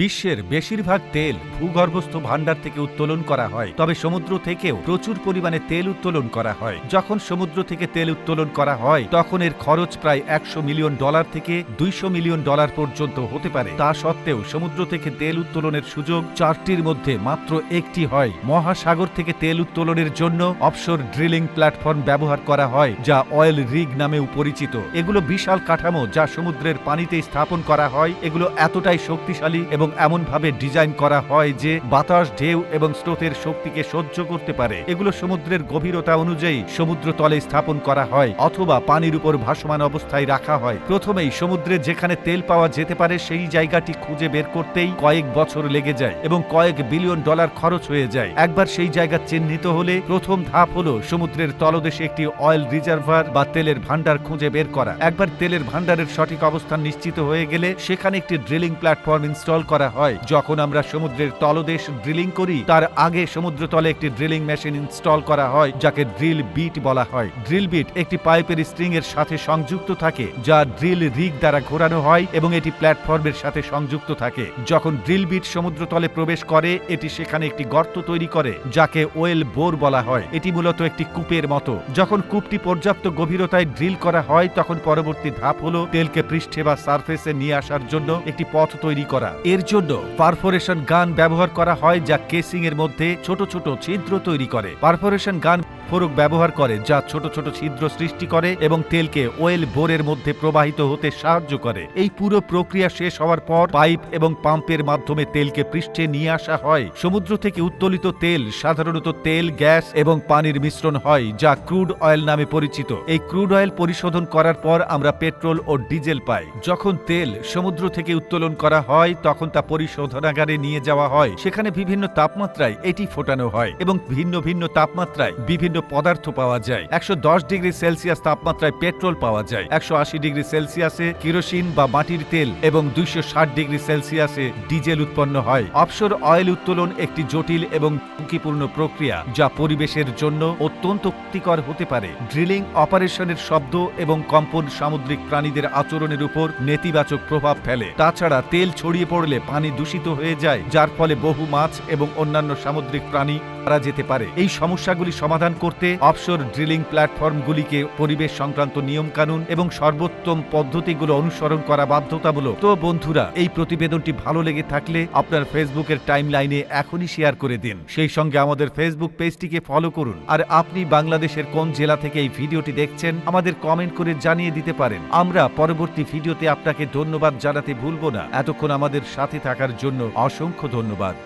বিশ্বের বেশিরভাগ তেল ভূগর্ভস্থ ভাণ্ডার থেকে উত্তোলন করা হয়, তবে সমুদ্র থেকেও প্রচুর পরিমাণে তেল উত্তোলন করা হয়। যখন সমুদ্র থেকে তেল উত্তোলন করা হয়, তখন এর খরচ প্রায় একশো মিলিয়ন ডলার থেকে দুইশো মিলিয়ন ডলার পর্যন্ত হতে পারে। তা সত্ত্বেও সমুদ্র থেকে তেল উত্তোলনের সুযোগ চারটির মধ্যে মাত্র একটি হয়। মহাসাগর থেকে তেল উত্তোলনের জন্য অফশোর ড্রিলিং প্ল্যাটফর্ম ব্যবহার করা হয়, যা অয়েল রিগ নামেও পরিচিত। এগুলো বিশাল কাঠামো যা সমুদ্রের পানিতে স্থাপন করা হয়। এগুলো এতটাই শক্তিশালী এবং এমনভাবে ডিজাইন করা হয় যে বাতাস, ঢেউ এবং স্রোতের শক্তিকে সহ্য করতে পারে। এগুলো সমুদ্রের গভীরতা অনুযায়ী সমুদ্র তলে স্থাপন করা হয় অথবা পানির উপর ভাসমান অবস্থায় রাখা হয়। প্রথমেই সমুদ্রে যেখানে তেল পাওয়া যেতে পারে সেই জায়গাটি খুঁজে বের করতেই কয়েক বছর লেগে যায় এবং কয়েক বিলিয়ন ডলার খরচ হয়ে যায়। একবার সেই জায়গা চিহ্নিত হলে প্রথম ধাপ হলো সমুদ্রের তলদেশে একটি অয়েল রিজার্ভার বা তেলের ভান্ডার খুঁজে বের করা। একবার তেলের ভান্ডারের সঠিক অবস্থান নিশ্চিত হয়ে গেলে সেখানে একটি ড্রিলিং প্ল্যাটফর্ম ইনস্টল করা হয়। যখন আমরা সমুদ্রের তলদেশ ড্রিলিং করি, তার আগে সমুদ্র তলে একটি ড্রিলিং মেশিন ইনস্টল করা হয়, যাকে ড্রিল বিট বলা হয়। ড্রিল বিট একটি পাইপের স্ট্রিং এর সাথে সংযুক্ত থাকে, যা ড্রিল রিগ দ্বারা ঘোরানো হয় এবং এটি প্ল্যাটফর্মের সাথে সংযুক্ত থাকে। যখন ড্রিল বিট সমুদ্র তলে প্রবেশ করে, এটি সেখানে একটি গর্ত তৈরি করে, যাকে ওয়েল বোর বলা হয়। এটি মূলত একটি কূপের মতো। যখন কূপটি পর্যাপ্ত গভীরতায় ড্রিল করা হয়, তখন পরবর্তী ধাপ হলো তেলকে পৃষ্ঠে বা সারফেসে নিয়ে আসার জন্য একটি পথ তৈরি করা। এর জন্য পারফোরেশন গান ব্যবহার করা হয় যা কেসিং এর মধ্যে ছোট ছোট ছিদ্র তৈরি করে। পারফোরেশন গান ফোরক ব্যবহার করে যা ছোট ছোট ছিদ্র সৃষ্টি করে এবং তেলকে ওয়েল বোরের মধ্যে প্রবাহিত হতে সাহায্য করে। এই পুরো প্রক্রিয়া শেষ হওয়ার পর পাইপ এবং পাম্পের মাধ্যমে তেলকে পৃষ্ঠে নিয়ে আসা হয়। সমুদ্র থেকে উত্তোলিত তেল সাধারণত তেল, গ্যাস এবং পানির মিশ্রণ হয় যা ক্রুড অয়েল নামে পরিচিত। এই ক্রুড অয়েল পরিশোধন করার পর আমরা পেট্রোল ও ডিজেল পাই। যখন তেল সমুদ্র থেকে উত্তোলন করা হয়, তখন তা পরিশোধনাগারে নিয়ে যাওয়া হয়। সেখানে বিভিন্ন তাপমাত্রায় এটি ফোটানো হয় এবং ভিন্ন ভিন্ন তাপমাত্রায় বিভিন্ন পদার্থ পাওয়া যায়। একশো দশ ডিগ্রি সেলসিয়াস তাপমাত্রায় পেট্রোল পাওয়া যায়। একশো আশি ডিগ্রি সেলসিয়াসে কিরোসিন বা মাটির তেল এবং দুইশো ষাট ডিগ্রি সেলসিয়াসে ডিজেল উৎপন্ন হয়। অফশোর অয়েল উত্তোলন একটি জটিল এবং ঝুঁকিপূর্ণ প্রক্রিয়া যা পরিবেশের জন্য অত্যন্ত ক্ষতিকর হতে পারে। ড্রিলিং অপারেশনের শব্দ এবং কম্পন সামুদ্রিক প্রাণীদের আচরণের উপর নেতিবাচক প্রভাব ফেলে। তাছাড়া তেল ছড়িয়ে পড়লে পানি দূষিত হয়ে যায় যার ফলে বহু মাছ এবং অন্যান্য সামুদ্রিক প্রাণী মারা যেতে পারে। এই সমস্যাগুলি সমাধান করতে অফশোর ড্রিলিং প্ল্যাটফর্মগুলিকে পরিবেশ সংক্রান্ত নিয়মকানুন এবং সর্বোত্তম পদ্ধতিগুলো অনুসরণ করা বাধ্যতামূলক। তো বন্ধুরা, এই প্রতিবেদনটি ভালো লেগে থাকলে আপনার ফেসবুকের টাইম লাইনে এখনই শেয়ার করে দিন। সেই সঙ্গে আমাদের ফেসবুক পেজটিকে ফলো করুন। আর আপনি বাংলাদেশের কোন জেলা থেকে এই ভিডিওটি দেখছেন, আমাদের কমেন্ট করে জানিয়ে দিতে পারেন। আমরা পরবর্তী ভিডিওতে আপনাকে ধন্যবাদ জানাতে ভুলব না। এতক্ষণ আমাদের সাথে থাকার জন্য অসংখ্য ধন্যবাদ।